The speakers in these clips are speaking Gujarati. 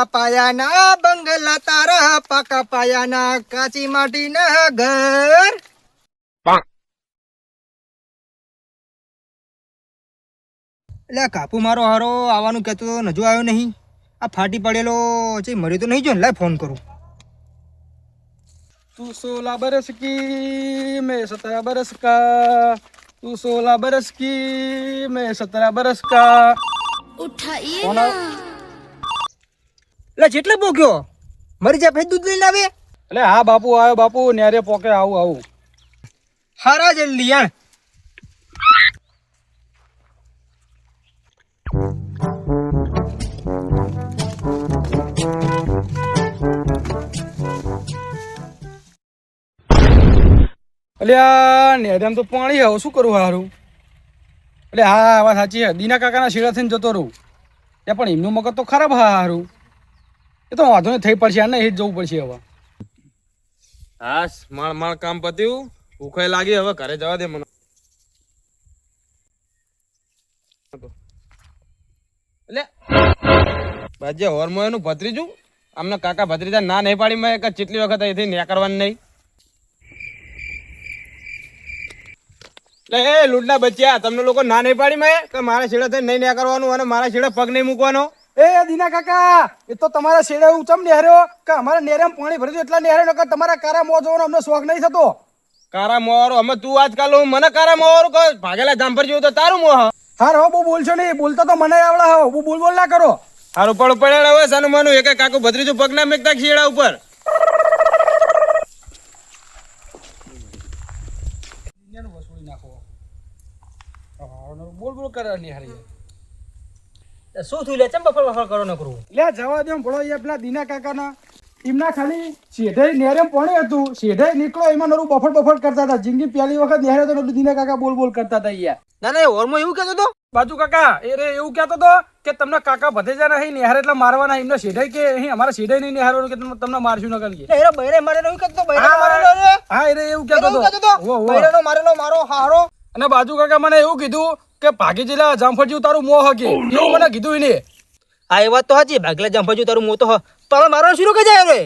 પાકા પાયાના બંગલા તારા પાકા પાયાના કાચી માટીના ઘર. એટલે કાપુ મારો હારો આવવાનું કહેતો નજુ આવ્યો નહીં. આ ફાટી પડેલો જે મળ્યો તો નહીં જો ને લાય ફોન કરું. તું સોલા બરસ કી મેં સતરા બરસ કા તું સોલા બરસ કી મેં સતરા બરસ કા ઉઠાઈએ ના. એટલે જેટલે પોક્યો મરી જા ભાઈ દૂધ લઈને આવે? એટલે હા બાપુ આવ્યો બાપુ ન્યારે પોકે આવું આવું. હારા જલ્દી યાર. અલ્યા નેરેમ તો પાણી આવું શું કરું હારું? એટલે હા આ વાત સાચી દીના કાકાના શેડા થઈને જતો રહું. એ પણ એમનું મગજ તો ખરાબ હા હારું. એ તો વાંધો નહીં, થઈ પડશે ને એ જ જવું પડશે હવે. હાસ માળ માળ કામ પત્યું. ભૂખાઈ લાગી, હવે ઘરે જવા દે મને. એટલે બાજે હોર્મો એનું ભત્રીજું, આમને કાકા ભત્રીજા ના નહીં પાડી, મેં કે કેટલી વખત અહીંથી નેકરવાનું નહીં. એટલે એ લૂંટના બચ્યા, તમને લોકો ના નહીં પાડી મેં, કે મારા છેડે નહીં નેકરવાનું અને મારા છેડે પગ નહીં મૂકવાનો. એ દીના કાકા એ તો તમારા શેડે હું ચમ નેહર્યો? કે અમારા નેરેમ પાણી ભરી એટલા નેહર્યો કે તમારા કારા મો જોવાનો અમને શોખ નહીં થતો? કારા મોવારો અમે તું આજકાલ હું મને કારા મોવારો કહો ભાગેલા જામફર જેવું તો તારું મોહ હા. રહો બહુ બોલશો નહીં બોલતો તો મને આવડે હો બહુ બોલ બોલ ના કરો. હારું પણ પડેડ હવે સાનું માનું એક કાકો ભત્રીજું પગ ના મેકતા શેડા ઉપર. બોલ બોલ કરે નિહારી શું થયું લે? ચમ બફર બફર કરો ન કરું? લે જવા દે ભળો એ પેલા દીના કાકાના. એમના ખાલી શેઢે નેરેમ પાણી હતું. શેઢે નીકળો એમાં નરું બફર બફર કરતા હતા. જિંદગી પહેલી વખત નેહર્યો તો નરું દીના કાકા બોલ બોલ કરતા હતા યાર ના ના એ એવું કહેતો હતો? બાજુ કાકા એ રે એવું કહેતો હતો કે તમને કાકા ભત્રીજા નહીં નિહારે એટલે મારવાના એમને શેઢે કે અહીં અમારા શેઢે નહીં નિહારવાનું કે તમને તમને મારશું ન કરીએ. એરો બૈરે મારેલો એવું કહેતો તો મારેલો રે હા એ રે એવું કહેતો હતો. બૈરાનો મારેલો મારો હારો. અને બાજુ કાકા મને એવું કીધું કે ભાગી જેલા જામફળજી તારું મોહ હગે. એવું મને કીધું એને આ એ વાત તો હાચી ભાગલા જામફળજી તારું મોતો હ. તો મારો મારવાનું કે જાય રે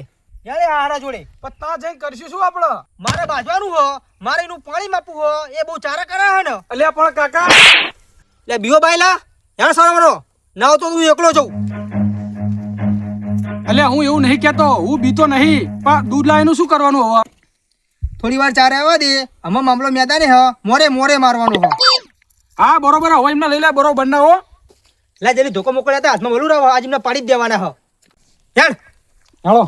યારે આરા જોડે. પણ જઈને કરશું શું આપણે? મારે બાજવાનું હો મારે એનું પાણી માપવું હો એ બહુ ચારા કરે હે ને. અલ્યા પણ કાકા. એટલે બીઓ બાયલા યાર સારો મારો. ના તો તું એકલો જઉં. એટલે હું એવું નહીં કહેતો. હું બીતો નહીં. પણ દૂધ લાવીનું શું કરવાનું હવે? થોડી વાર ચારે આવવા દે. આમાં મામલો મેદાને હ. મોરે મોરે મારવાનો હ. હા બરોબર હવે એમને લઈ લે બરોબર ના હો લે જલ્દી ધોકો મોકલ્યા હતા હાથમાં બોલું રહો આજ એમને પાડી જ દેવાના હ યાર હાલો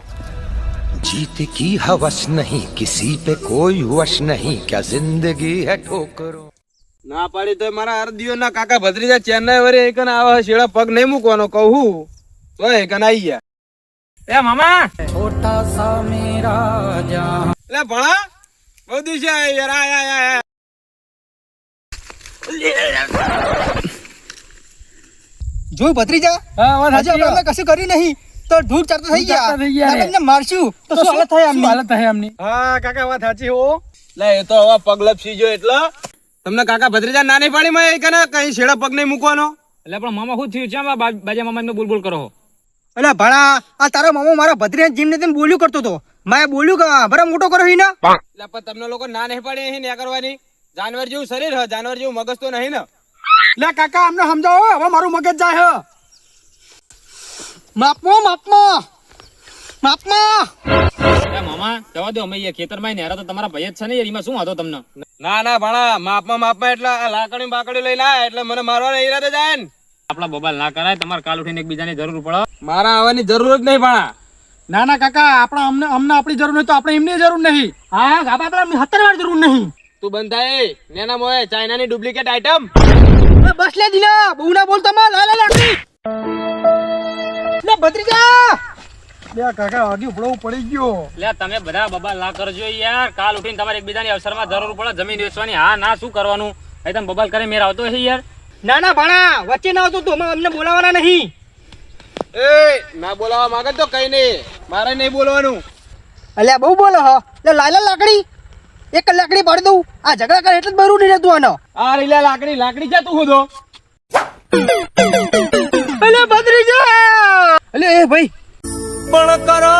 जीत की हवस नहीं किसी पे कोई वश नहीं क्या जिंदगी है ठोकरो ના પાડી તો મારા અરદીઓ ના કાકા ભત્રીજા ચેન્નાઈ વરે એકન આવે શેડા પગ નહીં મૂકવાનો કહું તો એકન આવી ગયા એ મામા લે ભણા બહુ દિવસે આયા યાર આય આય આય જોયું ભત્રીજા? આજે વાત આપણે કશું કર્યું નહીં. તો ઢૂંઢ ચારતા થઈ ગયા. થઈ ગયા એમને મારશું. તો શું હાલત થાય આમની? હાલત થાય એમની હા કાકા વાત સાચી હો. લે એ તો હવે પગ લપસી ગયો એટલે. તમને કાકા ભત્રીજા ના નહીં પાડી માં કને કઈ શેડા પગ નહીં મૂકવાનો? એટલે પણ મામા શું થયું? છે બાજા મામા બોલ બોલ કરો એટલે ભણા આ તારો મામો મારા ભત્રીજા જીમ ને બોલ્યું કરતો તો. મેં બોલ્યું કે બરાબર મોટો કરો હિના એટલે પણ તમને લોકો ના નહીં પાડે ન્યા કરવાની. જાનવર જેવું શરીર હ જાનવર જેવું મગજ તો નહીં ને. લે કાકા અમને સમજાવો હવે મારું મગજ જાય હે. માપમાં માપમો. માપમો. એ મામા જવા દો અમે અહીંયા ખેતરમાં નેરા તો તમારા ભાઈ જ છે ને યાર એમાં શું હતો તમને? ના ના ભણા માપમાં માપમાં એટલે આ લાકડી બાકડી લઈ આયા એટલે મને મારવાના ઈરાદે જાય ને. આપણા બબાલ ના કરાય તમારે કાલ ઉઠીને એકબીજાની જરૂર પડે. મારા આવવાની જરૂર જ નહીં ભણા. ના ના કાકા આપણે અમને અમને આપણી જરૂર નહીં તો આપણે એમની જરૂર નહીં. હા ગાબા પેલા હત્તર વાર જરૂર નહીં. તું બંધાય નેના મોએ ચાઇનાની ડુપ્લિકેટ આઈટમ એ બસ લે દીના બહુ ના બોલતો માં લા લા લાકડી લે ભત્રીજા. લે કાકા આગી ઉપડવું પડી ગયો. લે તમે બધા બબા લા કરજો યાર. કાલ ઉઠીને તમારે એકબીજાની અવસરમાં જરૂર પડે જમીન વેચવાની. હા ના શું કરવાનું? એ તમે બબાલ કરે મેર આવતો હે યાર. ના ના ભણા વચ્ચે ના આવતો તો. અમને બોલાવાના નહીં. એ ના બોલાવા માંગે તો કઈ નહીં. મારે નહીં બોલવાનું. અલ્યા બહુ બોલો હો. લે લાલા લાકડી. એક લાકડી પાડી દઉં. આ ઝઘડા કરે એટલે જ બરું નહીં રહેતું આનો. આ રીલા લાકડી. લાકડી ક્યાં તું ખોદો અલે ભત્રીજા અલે એ ભાઈ. પણ કરો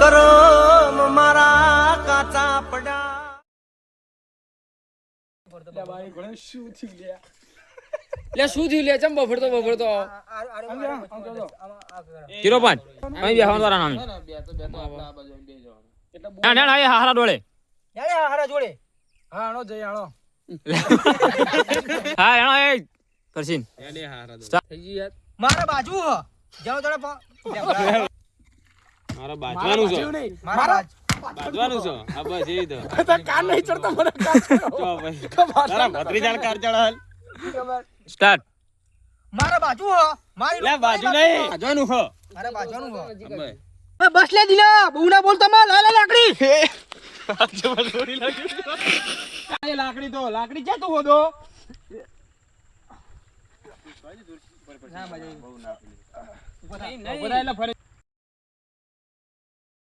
કરો મારા કાચા પડા. લે શું થયું લે? ચમ બફડતો બફડતો. જીરો અહીં તારા નામે. ના ના ના, એ હારા ડોળે યાર આ હારા જોડે. હા આણો જઈ આણો હા એનો એ કરશીન. થઈ ગઈ યાર. મારા બાજુ હો. જાઓ જોડે મારા બાજવાનું છે. મારા બાજવાનું છે. હા બસ એ તો. કાન નહીં ચડતો મને કાન જો ભાઈ. તારા ભત્રીજાને કાર ચડાલ સ્ટાર્ટ. મારા બાજુ હ. મારી બાજુ નહીં. બાજવાનું હો. મારા બાજવાનું હ. બસ લે દીના બહુ ના બોલતો માં લા લા લાકડી લાકડી તો લાકડી ક્યાં તું હોદો?